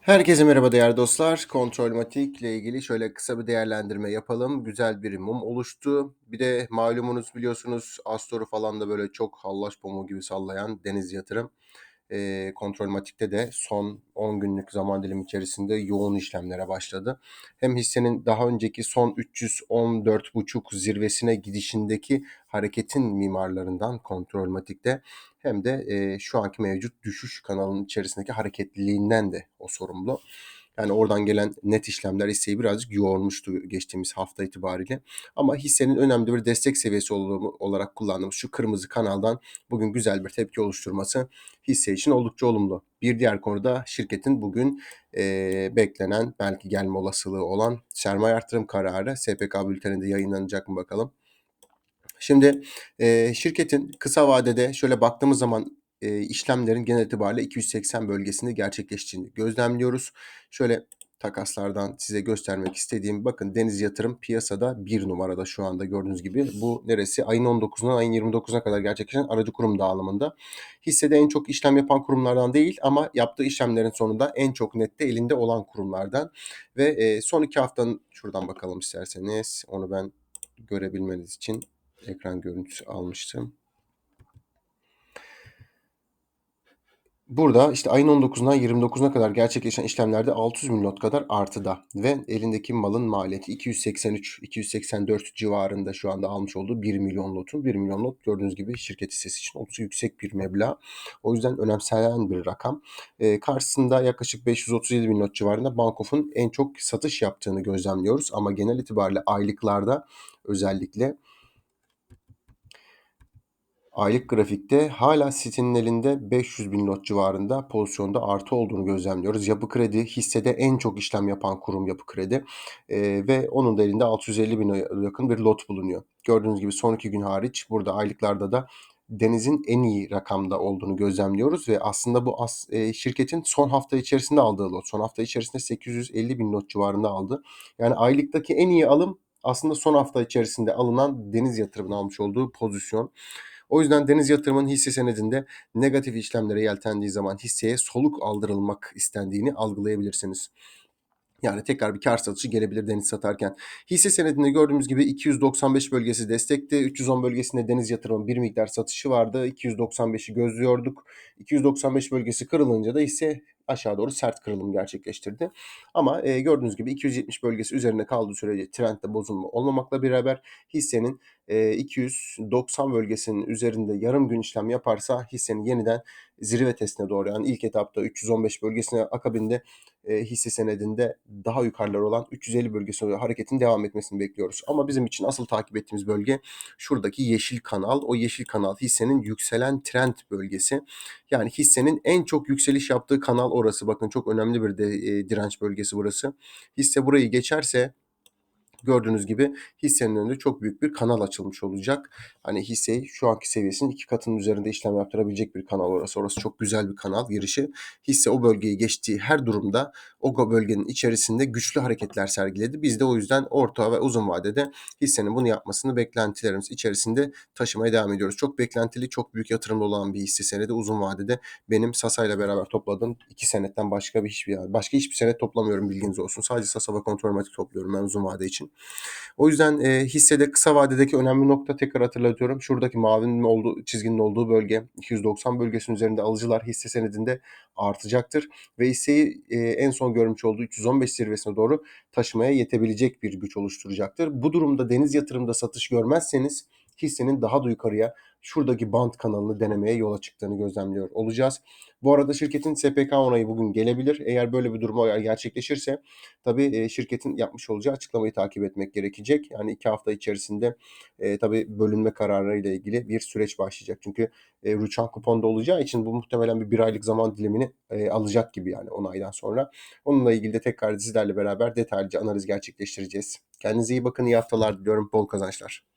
Herkese merhaba değerli dostlar. Kontrolmatik ile ilgili şöyle kısa bir değerlendirme yapalım. Güzel bir mum oluştu. Bir de malumunuz biliyorsunuz Astor'u falan da böyle çok hallaç pamuğu gibi sallayan Deniz Yatırım. E, Kontrolmatik'te de son 10 günlük zaman dilimi içerisinde yoğun işlemlere başladı. Hem hissenin daha önceki son 314,5 zirvesine gidişindeki hareketin mimarlarından Kontrolmatik'te hem de e, şu anki mevcut düşüş kanalının içerisindeki hareketliliğinden de o sorumlu. Yani oradan gelen net işlemler hisseyi birazcık yoğurmuştu geçtiğimiz hafta itibariyle. Ama hissenin önemli bir destek seviyesi olarak kullandığımız şu kırmızı kanaldan bugün güzel bir tepki oluşturması hisse için oldukça olumlu. Bir diğer konuda şirketin bugün e, beklenen belki gelme olasılığı olan sermaye artırım kararı SPK bülteninde yayınlanacak mı bakalım. Şimdi e, şirketin kısa vadede şöyle baktığımız zaman e, işlemlerin genel itibariyle 280 bölgesinde gerçekleştiğini gözlemliyoruz. Şöyle takaslardan size göstermek istediğim bakın Deniz Yatırım piyasada bir numarada şu anda gördüğünüz gibi. Bu neresi? Ayın 19'undan ayın 29'una kadar gerçekleşen aracı kurum dağılımında. Hissede en çok işlem yapan kurumlardan değil ama yaptığı işlemlerin sonunda en çok nette elinde olan kurumlardan. Ve e, son iki haftanın şuradan bakalım isterseniz onu ben görebilmeniz için ekran görüntüsü almıştım. Burada işte ayın 19'undan 29'una kadar gerçekleşen işlemlerde 600 milyon kadar artıda ve elindeki malın maliyeti 283-284 civarında şu anda almış olduğu 1 milyon lotun. 1 milyon lot gördüğünüz gibi şirket hissesi için oldukça yüksek bir meblağ. O yüzden önemsenen bir rakam. Ee, karşısında yaklaşık 537 bin lot civarında Bankof'un en çok satış yaptığını gözlemliyoruz. Ama genel itibariyle aylıklarda özellikle Aylık grafikte hala sitenin elinde 500 bin lot civarında pozisyonda artı olduğunu gözlemliyoruz. Yapı Kredi hissede en çok işlem yapan kurum Yapı Kredi ee, ve onun da elinde 650 bin yakın bir lot bulunuyor. Gördüğünüz gibi son iki gün hariç burada aylıklarda da Deniz'in en iyi rakamda olduğunu gözlemliyoruz ve aslında bu as, e, şirketin son hafta içerisinde aldığı lot. Son hafta içerisinde 850 bin lot civarında aldı. Yani aylıktaki en iyi alım aslında son hafta içerisinde alınan Deniz yatırımının almış olduğu pozisyon. O yüzden deniz yatırımının hisse senedinde negatif işlemlere yeltendiği zaman hisseye soluk aldırılmak istendiğini algılayabilirsiniz. Yani tekrar bir kar satışı gelebilir deniz satarken. Hisse senedinde gördüğümüz gibi 295 bölgesi destekti. 310 bölgesinde deniz yatırımın bir miktar satışı vardı. 295'i gözlüyorduk. 295 bölgesi kırılınca da hisse aşağı doğru sert kırılım gerçekleştirdi. Ama e, gördüğünüz gibi 270 bölgesi üzerinde kaldığı sürece trendde bozulma olmamakla beraber hissenin e, 290 bölgesinin üzerinde yarım gün işlem yaparsa hissenin yeniden zirve testine doğru yani ilk etapta 315 bölgesine akabinde e, hisse senedinde daha yukarılar olan 350 bölgesine hareketin devam etmesini bekliyoruz. Ama bizim için asıl takip ettiğimiz bölge şuradaki yeşil kanal. O yeşil kanal hissenin yükselen trend bölgesi. Yani hissenin en çok yükseliş yaptığı kanal orası. Bakın çok önemli bir de e, direnç bölgesi burası. Hisse burayı geçerse gördüğünüz gibi hissenin önünde çok büyük bir kanal açılmış olacak. Hani hisseyi şu anki seviyesinin iki katının üzerinde işlem yaptırabilecek bir kanal orası. Orası çok güzel bir kanal girişi. Hisse o bölgeyi geçtiği her durumda o bölgenin içerisinde güçlü hareketler sergiledi. Biz de o yüzden orta ve uzun vadede hissenin bunu yapmasını beklentilerimiz içerisinde taşımaya devam ediyoruz. Çok beklentili, çok büyük yatırımlı olan bir hisse senedi uzun vadede benim Sasa ile beraber topladığım iki senetten başka bir hiçbir başka hiçbir senet toplamıyorum bilginiz olsun. Sadece Sasa ve Kontrolmatik topluyorum ben uzun vade için. O yüzden e, hissede kısa vadedeki önemli nokta tekrar hatırlatıyorum. Şuradaki mavinin olduğu çizginin olduğu bölge 290 bölgesinin üzerinde alıcılar hisse senedinde artacaktır ve hisseyi e, en son görmüş olduğu 315 zirvesine doğru taşımaya yetebilecek bir güç oluşturacaktır. Bu durumda deniz yatırımda satış görmezseniz hissenin daha da yukarıya şuradaki band kanalını denemeye yola çıktığını gözlemliyor olacağız. Bu arada şirketin SPK onayı bugün gelebilir. Eğer böyle bir durum gerçekleşirse tabii şirketin yapmış olacağı açıklamayı takip etmek gerekecek. Yani iki hafta içerisinde e, tabii bölünme kararı ile ilgili bir süreç başlayacak. Çünkü e, rüçhan kuponda olacağı için bu muhtemelen bir bir aylık zaman dilimini e, alacak gibi yani onaydan sonra. Onunla ilgili de tekrar sizlerle beraber detaylıca analiz gerçekleştireceğiz. Kendinize iyi bakın, iyi haftalar diliyorum, bol kazançlar.